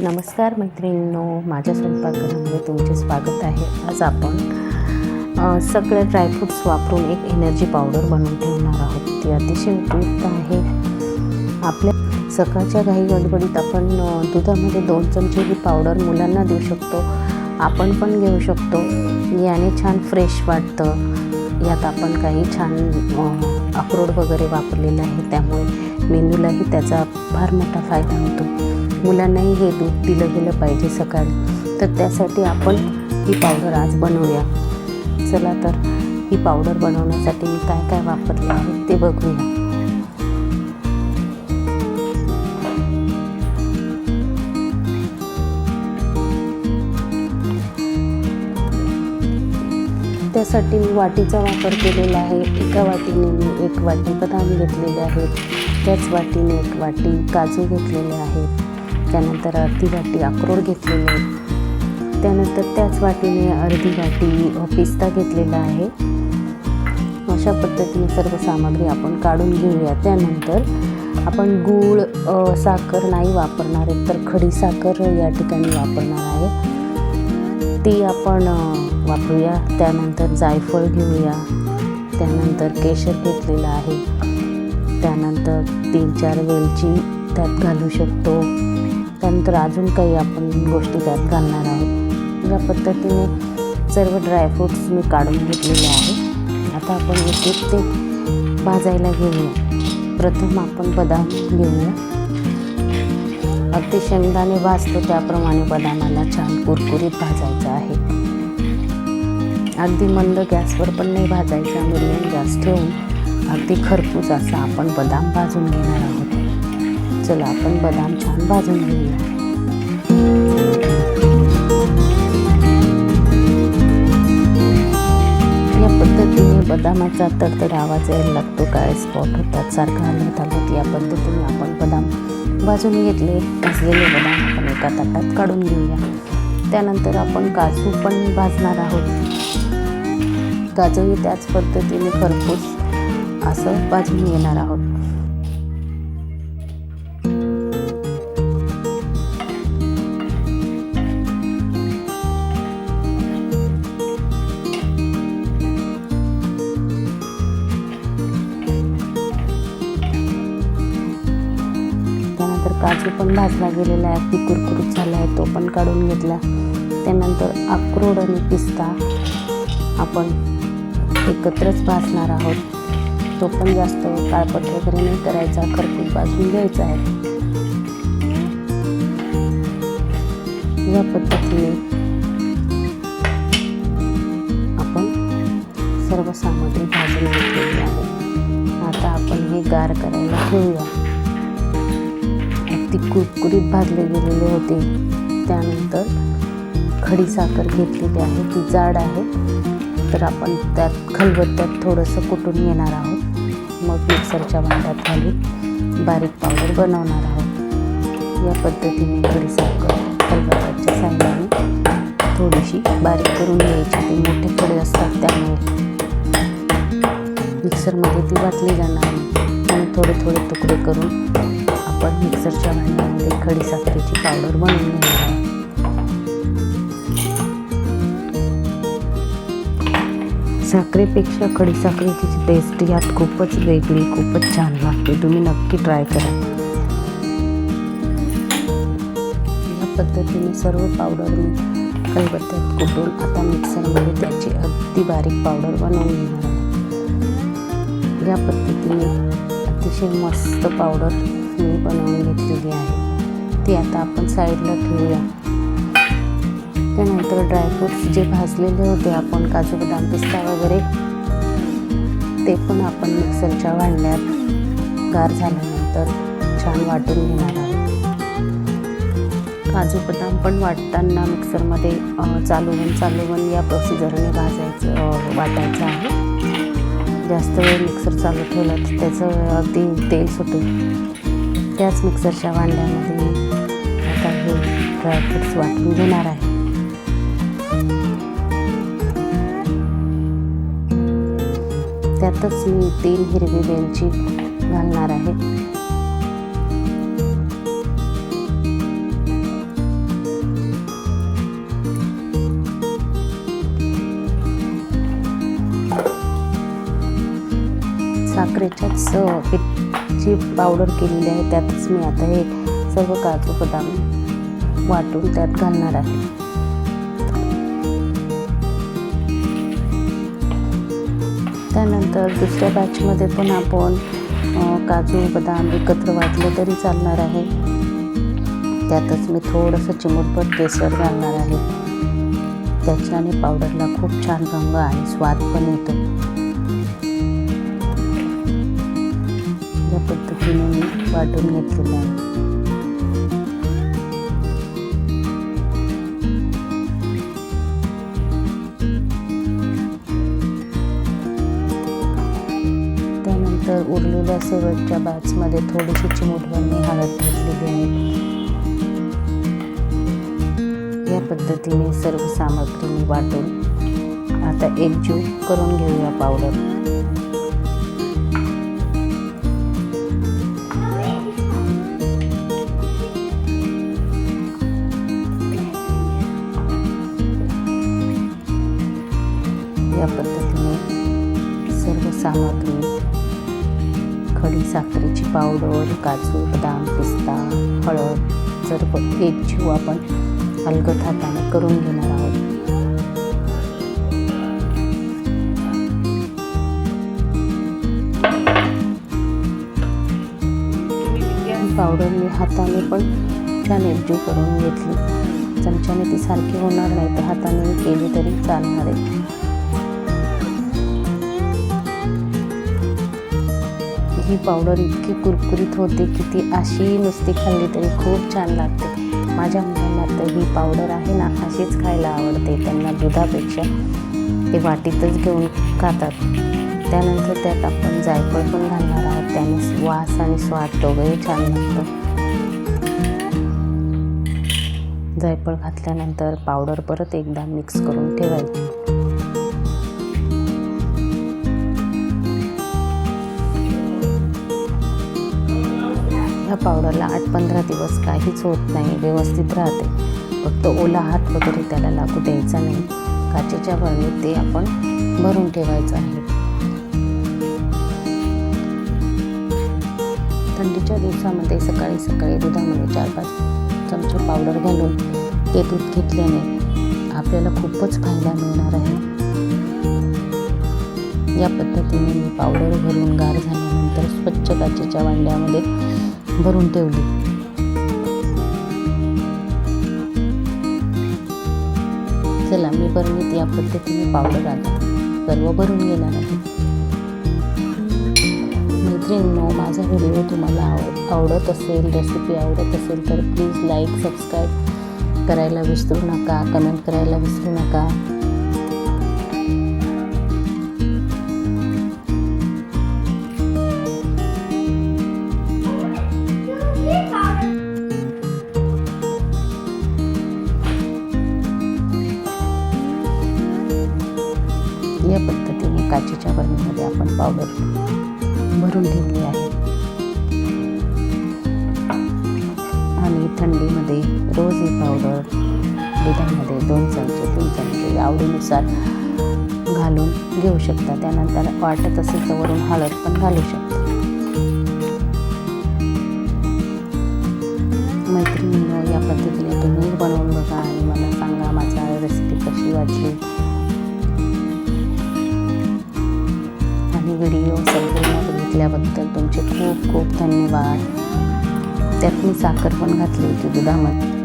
नमस्कार मैत्रिणींनो माझ्या स्वयंपाकघरामध्ये तुमचे स्वागत आहे. आज आपण सगळे ड्रायफ्रूट्स वापरून एक एनर्जी पावडर बनवून ठेवणार आहोत. ती अतिशय उपयुक्त आहे. आपल्या सकाळच्या घाई गडबडीत आपण दुधामध्ये दोन चमचे ही पावडर मुलांना देऊ शकतो. आपण पण घेऊ शकतो. याने छान फ्रेश वाटतं. यात आपण काही छान अक्रोड वगैरे वापरलेलं आहे. त्यामुळे मेंदूलाही त्याचा फार मोठा फायदा होतो. मुलांनाही हे दूध दिलं गेलं पाहिजे सकाळी. तर त्यासाठी आपण ही पावडर आज बनवूया. चला तर ही पावडर बनवण्यासाठी मी काय काय वापरले आहे ते बघूया. त्यासाठी मी वाटीचा वापर केलेला आहे. एका वाटीने मी एक वाटी बदाम घेतलेले आहेत. त्याच वाटीने एक वाटी काजू घेतलेले आहेत. त्यानंतर अर्धी वाटी अक्रोड घेतलेले आहेत त्यानंतर त्याच वाटीने अर्धी वाटी पिस्ता घेतलेला आहे. अशा पद्धतीने सर्व सामग्री आपण काढून घेऊया. त्यानंतर आपण गूळ साखर नाही वापरणार आहे तर खडी साखर या ठिकाणी वापरणार आहे. ती आपण वापरूया. त्यानंतर जायफळ घेऊया. त्यानंतर केशर घेतलेलं आहे. त्यानंतर तीन चार वेलची त्यात घालू शकतो. तर अजून काही आपण गोष्टी त्यात घालणार आहोत. या पद्धतीने सर्व ड्रायफ्रूट्स मी काढून घेतलेले आहे आता आपण एक एक ते भाजायला घेऊया. प्रथम आपण बदाम घेऊया. अगदी शेंगदाणे भाजतो त्याप्रमाणे बदामाला छान कुरकुरीत भाजायचं आहे. अगदी मंद गॅसवर पण नाही भाजायचा मिडियम गॅस ठेवून अगदी खरपूस असा आपण बदाम भाजून घेणार आहोत. चला आपण बदाम छान भाजून घेऊया. बदामाचा तर तर आवाज यायला लागतो काय स्पॉट होतात. सारखं हलवत हलवत या पद्धतीने आपण बदाम भाजून घेतले भाजलेले बदाम आपण एका ताटात काढून घेऊया. त्यानंतर आपण काजू पण भाजणार आहोत. काजूही त्याच पद्धतीने खरपूस असं भाजून घेणार आहोत. काजू पण भाजला गेलेला आहे अगदी कुरकुरीत झाला आहे तो पण काढून घेतला. त्यानंतर अक्रोड आणि पिस्ता आपण एकत्रच भाजणार आहोत. तो पण जास्त काळपट वगैरे नाही करायचा खरपूस भाजून घ्यायचा आहे. या पद्धतीने आपण सर्व सामग्री भाजून घेतलेली आहे. आता आपण हे गार करायला ठेवूया. ती कुरकुरीत भाजले गेलेले होते. त्यानंतर खडी साखर घेतलेली आहे. ती जाड आहे. तर आपण त्यात खलबत्त्यात थोडंसं कुटून घेणार आहोत. मग मिक्सरच्या भांड्यात घालून बारीक पावडर बनवणार आहोत. या पद्धतीने खडी साखर खलबत्त्याच्या साह्याने थोडीशी बारीक करून घ्यायची. ती मोठे खडे असतात त्यामुळे. मिक्सरमध्ये ती वाटली जाणार आणि थोडे थोडे तुकडे करून आपण मिक्सरच्या भांड्यामध्ये खडी साखरेची पावडर बनवून घेणार आहे. साखरेपेक्षा खडी साखरेची टेस्ट यात खूपच वेगळी खूपच छान लागते. तुम्ही नक्की ट्राय करा. या पद्धतीने सर्व पावडर मी कलबत्त्यात कुटून आता मिक्सरमध्ये त्याची अगदी बारीक पावडर बनवून घेणार या पद्धतीने अतिशय मस्त पावडर मी बनवून घेतलेली आहे. ती आता आपण साईडला ठेवूया. त्यानंतर ड्रायफ्रुट्स जे भाजलेले होते आपण काजू बदाम पिस्ता वगैरे ते पण आपण मिक्सरच्या भांड्यात गार झाल्यानंतर छान वाटून घेणार आहोत. काजू बदाम पण वाटताना मिक्सरमध्ये चालवून चालवून या प्रोसिजरने भाजायचं वाटायचं आहे. जास्त वेळ मिक्सर चालू ठेवला तर त्याचं अगदी तेल सुटेल. त्याच मिक्सरच्या वांड्यामध्ये आता हे ड्रायफ्रुट्स वाटून घेणार आहे. त्यातच मी तीन हिरवी वेलची घालणार आहे. साखरेच्याच पीठ जी पावडर केलेली आहे त्यातच मी आता हे सर्व काजू बदाम वाटून त्यात घालणार आहे. त्यानंतर दुसऱ्या बॅचमध्ये पण आपण काजू बदाम एकत्र वाटलं तरी चालणार आहे. त्यातच मी थोडंसं चिमूटभर केसर घालणार आहे. त्याच्याने पावडरला खूप छान रंग आणि स्वाद पण येतो. वाटून घेतलेलं आहे. त्यानंतर उरलेल्या शेवटच्या बॅचमध्ये थोडीशी चिमूटभर हळद घातलेली आहे. या पद्धतीने सर्व सामग्री मी वाटून आता एकजीव करून घेऊया पावडर सामग्री. खडी साखरेची पावडर काजू बदाम पिस्ता हळद जर एक जीव आपण अलगद हाताने करून घेणार आहोत. पावडर मी हाताने पण छान एकजीव करून घेतली. चमच्याने ती सारखी होणार नाही तर हाताने केली तरी चालणार आहे ही पावडर इतकी कुरकुरीत होते की ती अशी नुसती खाल्ली तरी खूप छान लागते. माझ्या मुलांना तर ही पावडर आहे ना अशीच खायला आवडते. त्यांना दुधापेक्षा ते वाटीतच घेऊन खातात. त्यानंतर त्यात आपण जायफळ पण घालणार आहोत. त्याने वास आणि स्वाद दोघंही छान लागतो. जायफळ घातल्यानंतर पावडर परत एकदा मिक्स करून ठेवायची. ह्या पावडरला आठ पंधरा दिवस काहीच होत नाही व्यवस्थित राहते. फक्त ओला हात वगैरे त्याला लागू द्यायचा नाही. काचेच्या बरणीत ते आपण भरून ठेवायचं आहे. थंडीच्या दिवसामध्ये सकाळी सकाळी दुधामध्ये चार पाच चमचे पावडर घालून ते दूध घेतल्याने आपल्याला खूपच फायदा मिळणार आहे. या पद्धतीने मी पावडर भरून गार झाल्यानंतर स्वच्छ काचेच्या वांड्यामध्ये भरून ठेवली. चला मी परमित या पद्धतीने पावडर आला. सर्व भरून घेणार नाही मैत्रिणींनो माझा व्हिडिओ तुम्हाला आव आवडत असेल रेसिपी आवडत असेल तर प्लीज लाईक सबस्क्राईब करायला विसरू नका कमेंट करायला विसरू नका. पावडर भरून घेतली आहे. आणि थंडीमध्ये रोज ही पावडर दुधामध्ये दोन चमचे तीन चमचे आवडीनुसार घालून घेऊ शकता. त्यानंतर वाटत असेल तर वरून हळद पण घालू शकता. बघितल्याबद्दल तुमचे खूप खूप धन्यवाद. त्यात मी साखर पण घातली होती दुधामध्ये.